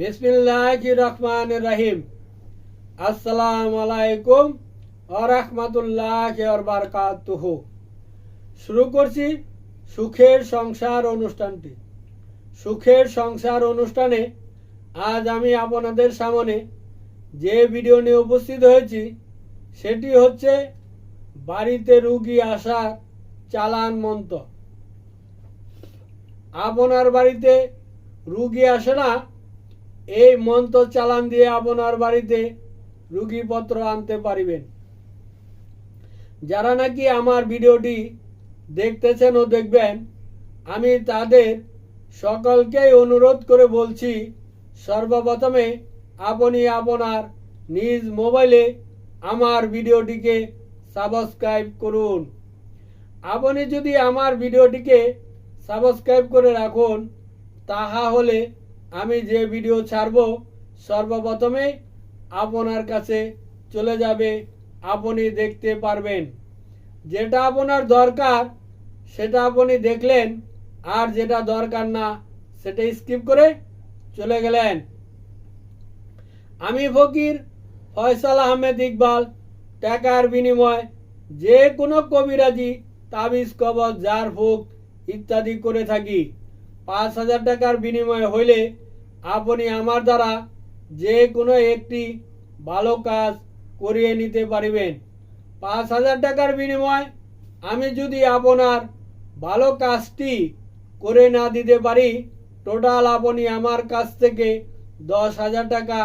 বিসমিল্লাহ রহমান রহিম আসসালামু আলাইকুম আরহামতুল্লাহ বারকাতুহ। শুরু করছি সুখের সংসার অনুষ্ঠানটি। সুখের সংসার অনুষ্ঠানে আজ আমি আপনাদের সামনে যে ভিডিও নিয়ে উপস্থিত হয়েছি, সেটি হচ্ছে বাড়িতে রুগী আসার চালান মন্ত্র। আপনার বাড়িতে রুগী আসে না এই মন্ত্র চালান দিয়ে আপনার বাড়িতে রুগীপত্র আনতে পারিবেন। যারা নাকি আমার ভিডিওটি দেখতেছেন ও দেখবেন, আমি তাদের সকলকেই অনুরোধ করে বলছি, সর্বপ্রথমে আপনি আপনার নিজ মোবাইলে আমার ভিডিওটিকে সাবস্ক্রাইব করুন। আপনি যদি আমার ভিডিওটিকে সাবস্ক্রাইব করে রাখুন, তাহা হলে আমি যে ভিডিও ছাড়ব, সর্বপ্রথমে আপনার কাছে চলে যাবে, আপনি দেখতে পারবেন। যেটা আপনার দরকার, সেটা আপনি দেখলেন, আর যেটা দরকার না, সেটা স্কিপ করে চলে গেলেন। আমি ফকির ফয়সাল আহমেদ ইকবাল, টাকার বিনিময়, যে কোনো কবিরাজি, তাবিজ, কবজ জার ফুক ইত্যাদি করে থাকি। পাঁচ হাজার টাকার বিনিময় হইলে আপনি আমার দ্বারা যে কোনো একটি ভালো কাজ করিয়ে নিতে পারিবেন। পাঁচ হাজার টাকার বিনিময় আমি যদি আপনার ভালো কাজটি করে না দিতে পারি, টোটাল আপনি আমার কাছ থেকে দশ হাজার টাকা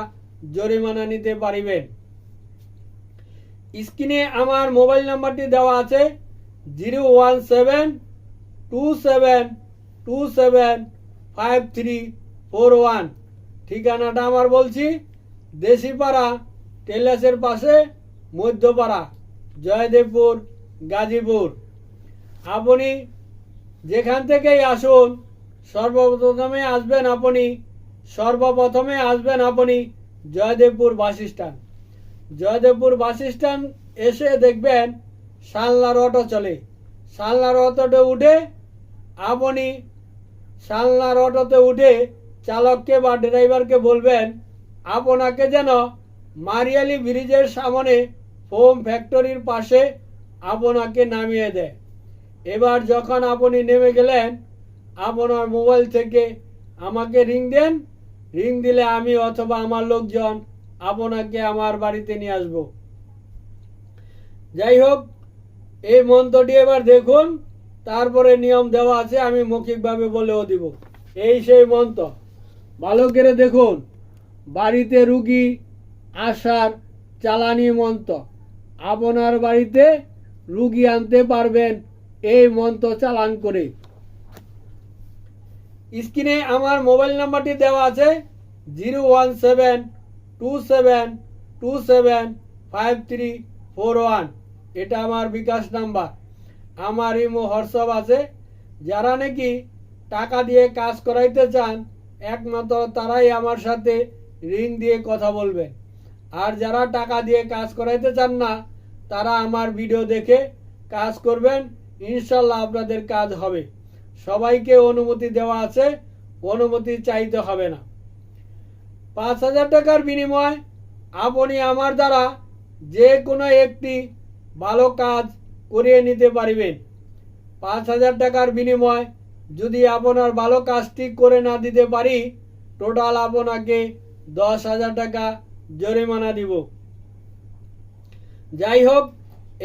জরিমানা নিতে পারিবেন। স্ক্রিনে আমার মোবাইল নাম্বারটি দেওয়া আছে, zero one seven two seven two seven five three four one ঠিকানাটা আমার বলছি, দেশিপাড়া টেলাসের পাশে মধ্যপাড়া, জয়দেবপুর, গাজীপুর। আপনি যেখান থেকেই আসুন, সর্বপ্রথমে আসবেন আপনি, সর্বপ্রথমে আসবেন আপনি Joydebpur bus stand. Joydebpur bus stand এসে দেখবেন, সালনার অটো চলে। সালনার অটোতে উঠে আপনি সালনার অটোতে উঠে চালককে বা ড্রাইভারকে বলবেন, আপনাকে যেন মারিয়ালি ব্রিজের সামনে ফোম ফ্যাক্টরির পাশে আপনাকে নামিয়ে দেয়। এবার যখন আপনি নেমে গেলেন, আপনার মোবাইল থেকে আমাকে রিং দেন। রিং দিলে আমি অথবা আমার লোকজন আপনাকে আমার বাড়িতে নিয়ে আসব। যাই হোক, এই মন্ত্রটি এবার দেখুন। তারপরে নিয়ম দেওয়া আছে, আমি মৌখিকভাবে বলেও দিব। এই সেই মন্ত্র। ভালো করে দেখুন, বাড়িতে রুগী আসার চালানি মন্ত্র। আপনার বাড়িতে রুগী আনতে পারবেন এই মন্ত্র চালান করে। স্ক্রিনে আমার মোবাইল নাম্বারটি দেওয়া আছে, zero one seven two seven two seven five three four one. এটা আমার বিকাশ নাম্বার। আমার ইমো হোয়াটসঅ্যাপ আছে। যারা নাকি টাকা দিয়ে কাজ করাইতে চান, একমাত্র তারাই আমার সাথে ঋণ দিয়ে কথা বলবেন। আর যারা টাকা দিয়ে কাজ করাইতে চান না, তারা আমার ভিডিও দেখে কাজ করবেন। ইনশাল্লাহ আপনাদের কাজ হবে। সবাইকে অনুমতি দেওয়া আছে, অনুমতি চাইতে হবে না। পাঁচ হাজার টাকার বিনিময় আপনি আমার দ্বারা যে কোনো একটি ভালো কাজ করিয়ে নিতে পারিবেন। পাঁচ হাজার টাকার বিনিময় যদি আপনার ভালো কাজটি করে না দিতে পারি টোটাল আপনাকে দশ হাজার টাকা জরিমানা দিব। যাই হোক,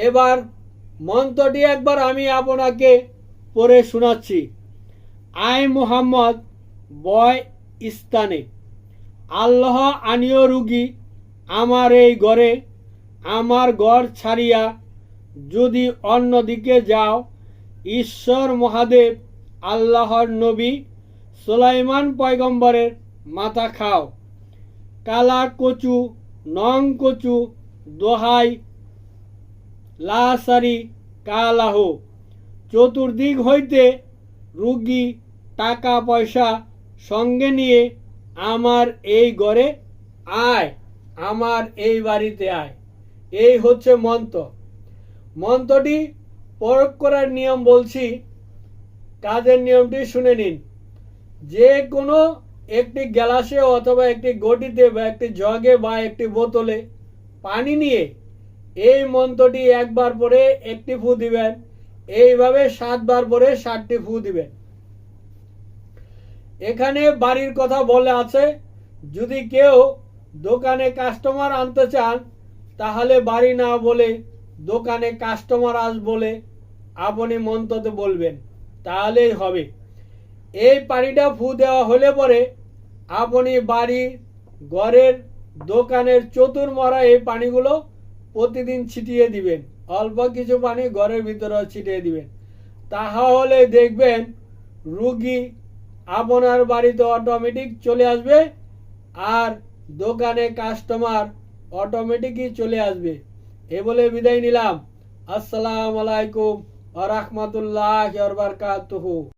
এবার মন্ত্রটি একবার আমি আপনাকে পড়ে শোনাচ্ছি। আই মোহাম্মদ, বয় স্থানে। আল্লাহ আনিও রুগী আমার এই ঘরে, আমার ঘর ছাড়িয়া যদি অন্যদিকে যাও, ঈশ্বর মহাদেব, আল্লাহর নবী, সোলাইমান পয়গম্বরের মাথা খাও। কালা কচু, নং কচু, দোহাই, লাসারি, কালাহ। চতুর্দিক হইতে রুগী টাকা পয়সা সঙ্গে নিয়ে আমার এই ঘরে আয়, আমার এই বাড়িতে আয়। এই হচ্ছে মন্ত্র। মন্ত্রটি প্রয়োগ করার নিয়ম বলছি। কাজের নিয়মটি শুনে নিন। যে কোনো একটি গ্লাসে অথবা একটি গটিতে বা একটি জগে বা একটি বোতলে পানি নিয়ে এই মন্ত্রটি একবার পরে একটি ফু দিবেন। এইভাবে সাতবার পরে ষাটটি ফু দিবেন। এখানে বাড়ির কথা বলে আছে, যদি কেউ দোকানে কাস্টমার আনতে চান, তাহলে বাড়ি না বলে দোকানে কাস্টমার আস বলে আপনি মন্ত্রতে বলবেন, তাহলেই হবে। এই পানিটা ফু দেওয়া হলে পরে আপনি বাড়ি, ঘরের, দোকানের চতুর্মরা এই পানিগুলো প্রতিদিন ছিটিয়ে দিবেন। অল্প কিছু পানি ঘরের ভিতরে ছিটিয়ে দিবেন। তাহলে দেখবেন রুগী আপনার বাড়িতে অটোমেটিক চলে আসবে আর দোকানে কাস্টমার অটোমেটিকই চলে আসবে। এ বলে বিদায় নিলাম। আসসালাম আলাইকুম আ রহমতুল্লাহ বারকাতুহু।